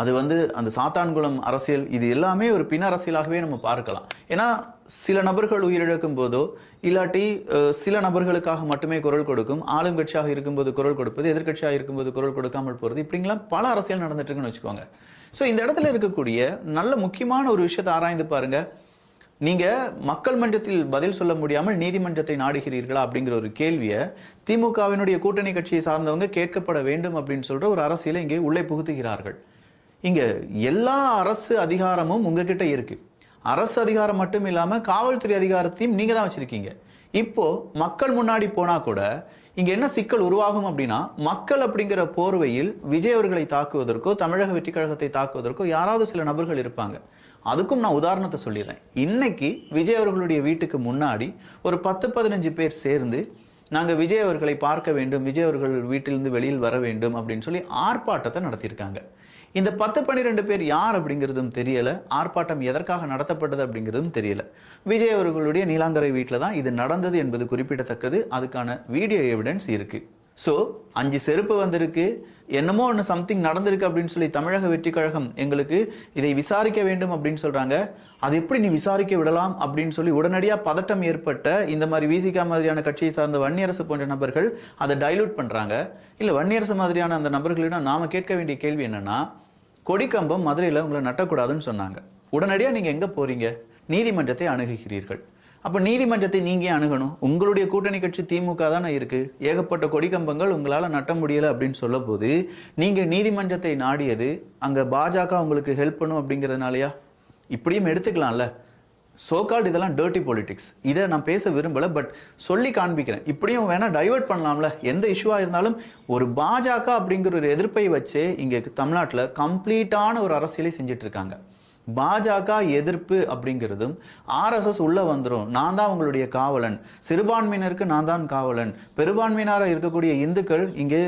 அது வந்து அந்த சாத்தான்குளம் அரசியல் இது எல்லாமே ஒரு பின் அரசியலாகவே நம்ம பார்க்கலாம். ஏன்னா சில நபர்கள் உயிரிழக்கும் போதோ இல்லாட்டி சில நபர்களுக்காக மட்டுமே குரல் கொடுக்கும் ஆளும் கட்சியாக இருக்கும்போது குரல் கொடுப்பது எதிர்க்கட்சியாக இருக்கும்போது குரல் கொடுக்காமல் போகிறது இப்படிங்கலாம் பல அரசியல் நடந்துட்டு இருக்குன்னு வச்சுக்கோங்க. ஸோ இந்த இடத்துல இருக்கக்கூடிய நல்ல முக்கியமான ஒரு விஷயத்தை ஆராய்ந்து பாருங்க. நீங்க மக்கள் மன்றத்தில் பதில் சொல்ல முடியாமல் நீதிமன்றத்தை நாடுகிறீர்களா அப்படிங்கிற ஒரு கேள்வியை திமுகவினுடைய கூட்டணி கட்சியை சார்ந்தவங்க கேட்கப்பட வேண்டும் அப்படின்னு சொல்ற ஒரு அரசியலை இங்கே உள்ளே புகுத்துகிறார்கள். இங்கே எல்லா அரசு அதிகாரமும் உங்ககிட்ட இருக்குது அரசு அதிகாரம் மட்டும் இல்லாமல் காவல்துறை அதிகாரத்தையும் நீங்கள் தான் வச்சுருக்கீங்க. இப்போது மக்கள் முன்னாடி போனால் கூட இங்கே என்ன சிக்கல் உருவாகும் அப்படின்னா மக்கள் அப்படிங்கிற போர்வையில் விஜய் அவர்களை தாக்குவதற்கோ தமிழக வெற்றி கழகத்தை தாக்குவதற்கோ யாராவது சில நபர்கள் இருப்பாங்க. அதுக்கும் நான் உதாரணத்தை சொல்லிடுறேன். இன்னைக்கு விஜய் அவர்களுடைய வீட்டுக்கு முன்னாடி ஒரு பத்து பதினஞ்சு பேர் சேர்ந்து நாங்கள் விஜய் அவர்களை பார்க்க வேண்டும் விஜய் அவர்கள் வீட்டிலிருந்து வெளியில் வர வேண்டும் அப்படின்னு சொல்லி ஆர்ப்பாட்டத்தை நடத்தியிருக்காங்க. இந்த பத்து பன்னிரெண்டு பேர் யார் அப்படிங்கிறதும் தெரியலை. ஆர்ப்பாட்டம் எதற்காக நடத்தப்பட்டது அப்படிங்கிறதும் தெரியல. விஜய் அவர்களுடைய நீலாங்கரை வீட்டில் தான் இது நடந்தது என்பது குறிப்பிடத்தக்கது. அதுக்கான வீடியோ எவிடன்ஸ் இருக்குது ஸோ அஞ்சு செருப்பு வந்திருக்கு. என்னமோ ஒன்று சம்திங் நடந்திருக்கு அப்படின்னு சொல்லி தமிழக வெற்றி கழகம் எங்களுக்கு இதை விசாரிக்க வேண்டும் அப்படின்னு சொல்கிறாங்க அது எப்படி நீ விசாரிக்க விடலாம் அப்படின்னு சொல்லி உடனடியாக பதட்டம் ஏற்பட்ட இந்த மாதிரி விசிகா மாதிரியான கட்சியை சார்ந்த வன்னியரசு போன்ற நபர்கள் அதை டைலூட் பண்ணுறாங்க இல்லை வன்னியரசு மாதிரியான அந்த நபர்களிடம் நாம் கேட்க வேண்டிய கேள்வி என்னன்னா கொடிக்கம்பம் மதுரையில் உங்களை நட்டக்கூடாதுன்னு சொன்னாங்க. உடனடியாக நீங்கள் எங்கே போகிறீங்க நீதிமன்றத்தை அணுகுகிறீர்கள். அப்போ நீதிமன்றத்தை நீங்க அணுகணும்? உங்களுடைய கூட்டணி கட்சி திமுக தானே இருக்கு. ஏகப்பட்ட கொடிக்கம்பங்கள் உங்களால் நட்ட முடியலை அப்படின்னு சொல்ல போது நீங்கள் நீதிமன்றத்தை நாடியது அங்கே பாஜக உங்களுக்கு ஹெல்ப் பண்ணும் அப்படிங்கிறதுனாலயா? இப்படியும் எடுத்துக்கலாம்ல. சோகால்டு இதெல்லாம் டர்ட்டி பொலிட்டிக்ஸ் இதை நான் பேச விரும்பலை பட் சொல்லி காண்பிக்கிறேன். இப்படியும் வேணால் டைவர்ட் பண்ணலாம்ல. எந்த இஷ்யூவாக இருந்தாலும் ஒரு பாஜக அப்படிங்கிற ஒரு எதிர்ப்பை வச்சு இங்கே தமிழ்நாட்டில் கம்ப்ளீட்டான ஒரு அரசியலை செஞ்சிட்ருக்காங்க பாஜக எதிர்ப்பு அப்படிங்கிறதும் ஆர்எஸ்எஸ் உள்ளே வந்துடும் நான் தான் உங்களுடைய காவலன். சிறுபான்மையினருக்கு நான் தான் காவலன். பெரும்பான்மையினராக இருக்கக்கூடிய இந்துக்கள் இங்கே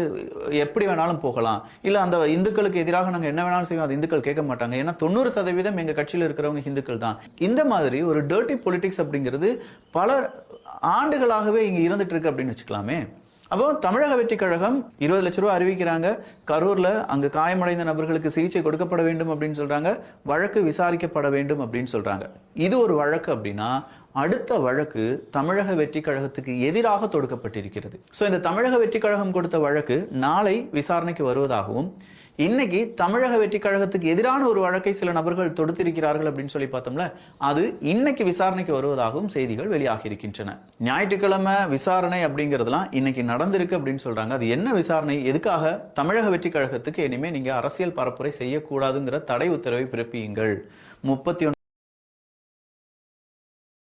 எப்படி வேணாலும் போகலாம். இல்லை அந்த இந்துக்களுக்கு எதிராக நாங்கள் என்ன வேணாலும் செய்வோம் அது இந்துக்கள் கேட்க மாட்டாங்க. ஏன்னா தொண்ணூறு சதவீதம் எங்கள் கட்சியில் இருக்கிறவங்க இந்துக்கள் தான். இந்த மாதிரி ஒரு டர்ட்டி பொலிட்டிக்ஸ் அப்படிங்கிறது பல ஆண்டுகளாகவே இங்கே இருந்துட்டு இருக்கு அப்படின்னு வச்சுக்கலாமே. அப்போ தமிழக வெற்றி கழகம் இருபது லட்ச ரூபா அறிவிக்கிறாங்க. கரூர்ல அங்கு காயமடைந்த நபர்களுக்கு சிகிச்சை கொடுக்கப்பட வேண்டும் அப்படின்னு சொல்றாங்க. வழக்கு விசாரிக்கப்பட வேண்டும் அப்படின்னு சொல்றாங்க. இது ஒரு வழக்கு அப்படின்னா அடுத்த வழக்கு தமிழக வெற்றி கழகத்துக்கு எதிராக தொடுக்கப்பட்டிருக்கிறது. ஸோ இந்த தமிழக வெற்றி கழகம் கொடுத்த வழக்கு நாளை விசாரணைக்கு வருவதாகவும் இன்னைக்கு தமிழக வெற்றி கழகத்துக்கு எதிரான ஒரு வழக்கை சில நபர்கள் தொடுத்திருக்கிறார்கள் அப்படின்னு சொல்லி பார்த்தோம்ல அது இன்னைக்கு விசாரணைக்கு வருவதாகவும் செய்திகள் வெளியாகி இருக்கின்றன ஞாயிற்றுக்கிழமை விசாரணை அப்படிங்கிறதுலாம் இன்னைக்கு நடந்திருக்கு அப்படின்னு சொல்றாங்க. அது என்ன விசாரணை? எதுக்காக தமிழக வெற்றி கழகத்துக்கு இனிமே நீங்க அரசியல் பரப்புரை செய்யக்கூடாதுங்கிற தடை உத்தரவை பிறப்பியுங்கள். முப்பத்தி